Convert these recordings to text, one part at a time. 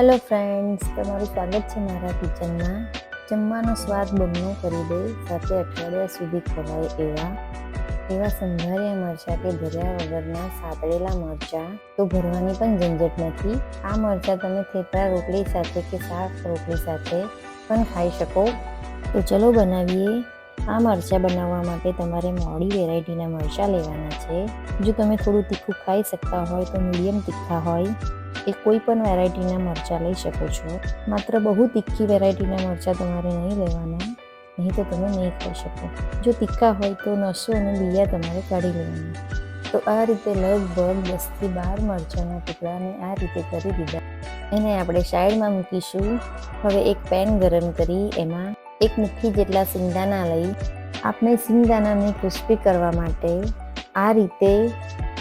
Hello friends તમારું સ્વાગત છે મારા કિચનમાં. જમવાનો સ્વાદ બમણો કરી દે સાથે અઠવાડિયા સુધી ખવાય એવા. એવા સંભાર્યા મરચાં કે ભર્યા વગરના સાતળેલા મરચાં. તો ભરવાની પણ ઝંઝટ નથી. આ મરચાં તમે થેપલા રોટલી સાથે કે શાક રોટલી સાથે પણ ખાઈ શકો. તો ચલો બનાવીએ. આ મરચાં બનાવવા માટે તમારે મોડી વેરાયટીના મરચાં લેવાના છે. જો તમે થોડું તીખું ખાઈ શકતા હોય તો મીડિયમ તીખા હોય. એ કોઈ પણ વેરાયટીના મરચાં લઈ શકો છો. માત્ર બહુ તીખી વેરાયટીના મરચાં તમારે નહીં લેવાના. નહીં તો તમે નહીં ખાઈ શકો. જો તીખા હોય તો નસો અને બીયા તમારે કાઢી લેવાના. તો આ રીતે લગભગ દસથી બાર મરચાંના ટુકડાને આ રીતે કરી દીધા. એને આપણે સાઈડમાં મૂકીશું. હવે એક પેન ગરમ કરી એમાં એક મુઠ્ઠી જેટલા સિંગદાણા લઈ આપણે સિંગદાણાને ક્રિસ્પી કરવા માટે આ રીતે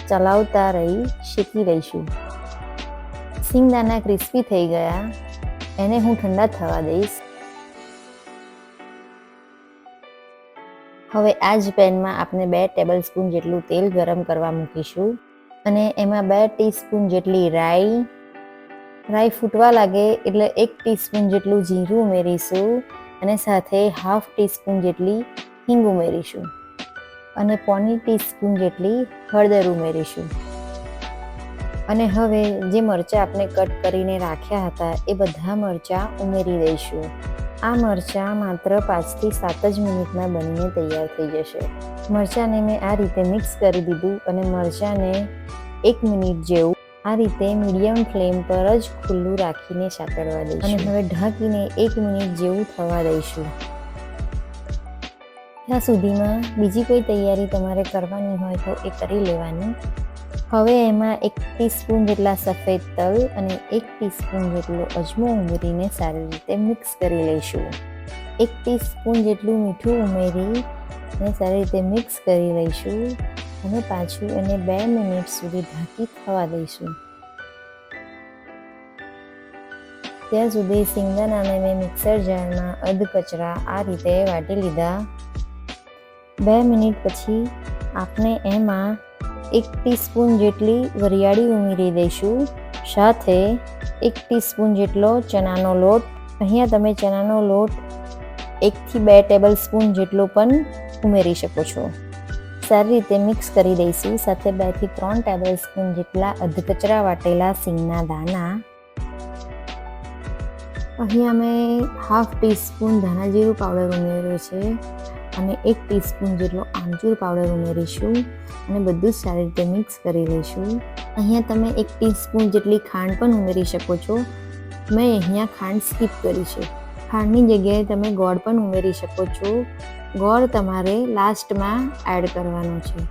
ચલાવતા રહી શેકી લઈશું. સિંગદાણા ક્રિસ્પી થઈ ગયા. એને હું ઠંડા થવા દઈશ. હવે આ જ પેનમાં આપણે બે ટેબલ સ્પૂન જેટલું તેલ ગરમ કરવા મૂકીશું. અને એમાં બે ટીસ્પૂન જેટલી રાઈ. રાઈ ફૂટવા લાગે એટલે એક ટીસ્પૂન જેટલું જીરું ઉમેરીશું અને સાથે હાફ ટીસ્પૂન જેટલી હિંગ ઉમેરીશું. અને પોની ટીસ્પૂન જેટલી હળદર ઉમેરીશું. અને હવે જે મરચાં આપણે કટ કરીને રાખ્યા હતા, એ બધા મરચાં ઉમેરી દઈશું. આ મરચાં માત્ર પાંચથી સાત જ મિનિટમાં બનીને તૈયાર થઈ જશે. મરચાંને મેં આ રીતે મિક્સ કરી દીધું અને મરચાંને એક મિનિટ જેવું આ રીતે મીડિયમ ફ્લેમ પર જ ખુલ્લું રાખીને સાતળવા દઈશું. અને હવે ઢાંકીને એક મિનિટ જેવું થવા દઈશું. ત્યાં સુધીમાં બીજી કોઈ તૈયારી તમારે કરવાની હોય તો એ કરી લેવાની. હવે એમાં એક ટીસ્પૂન જેટલા સફેદ તલ અને એક ટીસ્પૂન જેટલો અજમો ઉમેરીને સારી રીતે મિક્સ કરી લઈશું. એક ટીસ્પૂન જેટલું મીઠું ઉમેરી અને સારી રીતે મિક્સ કરી લઈશું અને પાછું એને બે મિનિટ સુધી ઢાંકી થવા દઈશું. ત્યાં સુધી સિંગદાણાને મેં મિક્સર જારમાં અધ કચરા આ રીતે વાટી લીધા. બે મિનિટ પછી આપણે એમાં એક ટીસ્પૂન જેટલી વરિયાળી ઉમેરી દઈશું. સાથે એક ટીસ્પૂન જેટલો ચણાનો લોટ. અહીંયા તમે ચણાનો લોટ એકથી બે ટેબલ સ્પૂન જેટલો પણ ઉમેરી શકો છો. સારી રીતે મિક્સ કરી દઈશું. સાથે બેથી ત્રણ ટેબલ સ્પૂન જેટલા અધકચરા વાટેલા સિંગના દાણા. અહીંયા અમે હાફ ટીસ્પૂન ધાણા જીરું પાવડર ઉમેર્યો છે. અને એક ટીસ્પૂન જેટલો આમચૂર પાવડર ઉમેરીશું અને બધું જ સારી રીતે મિક્સ કરી લઈશું. અહીંયા તમે એક ટીસ્પૂન જેટલી ખાંડ પણ ઉમેરી શકો છો. મેં અહીંયા ખાંડ સ્કીપ કરી છે. ખાંડની જગ્યાએ તમે ગોળ પણ ઉમેરી શકો છો. ગોળ તમારે લાસ્ટમાં એડ કરવાનો છે.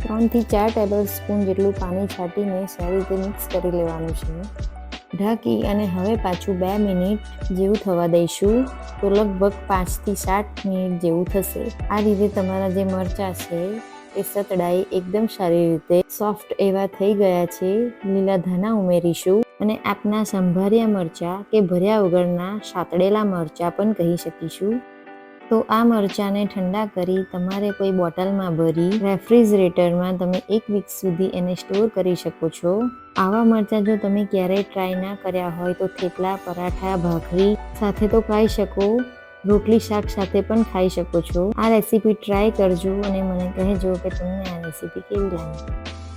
ત્રણથી ચાર ટેબલ સ્પૂન જેટલું પાણી છાંટીને સારી રીતે મિક્સ કરી લેવાનું છે. ઢાંકી અને હવે પાછું બે મિનિટ જેવું થવા દઈશું. તો લગભગ પાંચથી સાત મિનિટ જેવું થશે. આ રીતે તમારા જે મરચાં છે, એ સતડાઈ એકદમ સારી રીતે સોફ્ટ એવા થઈ ગયા છે. લીલા ધાના ઉમેરીશું અને આપના સંભાર્યા મરચાં કે ભર્યા વગરના સાતડેલા મરચાં પણ કહી શકીશું. તો આ મરચાંને ઠંડા કરી તમારે કોઈ બોટલમાં ભરી રેફ્રિજરેટરમાં તમે એક વીક સુધી એને સ્ટોર કરી શકો છો. આવા મરચાં જો તમે ક્યારેય ટ્રાય ના કર્યા હોય તો થેપલા, પરાઠા, ભાખરી સાથે તો ખાઈ શકો. રોટલી શાક સાથે પણ ખાઈ શકો છો. આ રેસીપી ટ્રાય કરજો અને મને કહેજો કે તમને આ રેસીપી કેવી લાગી.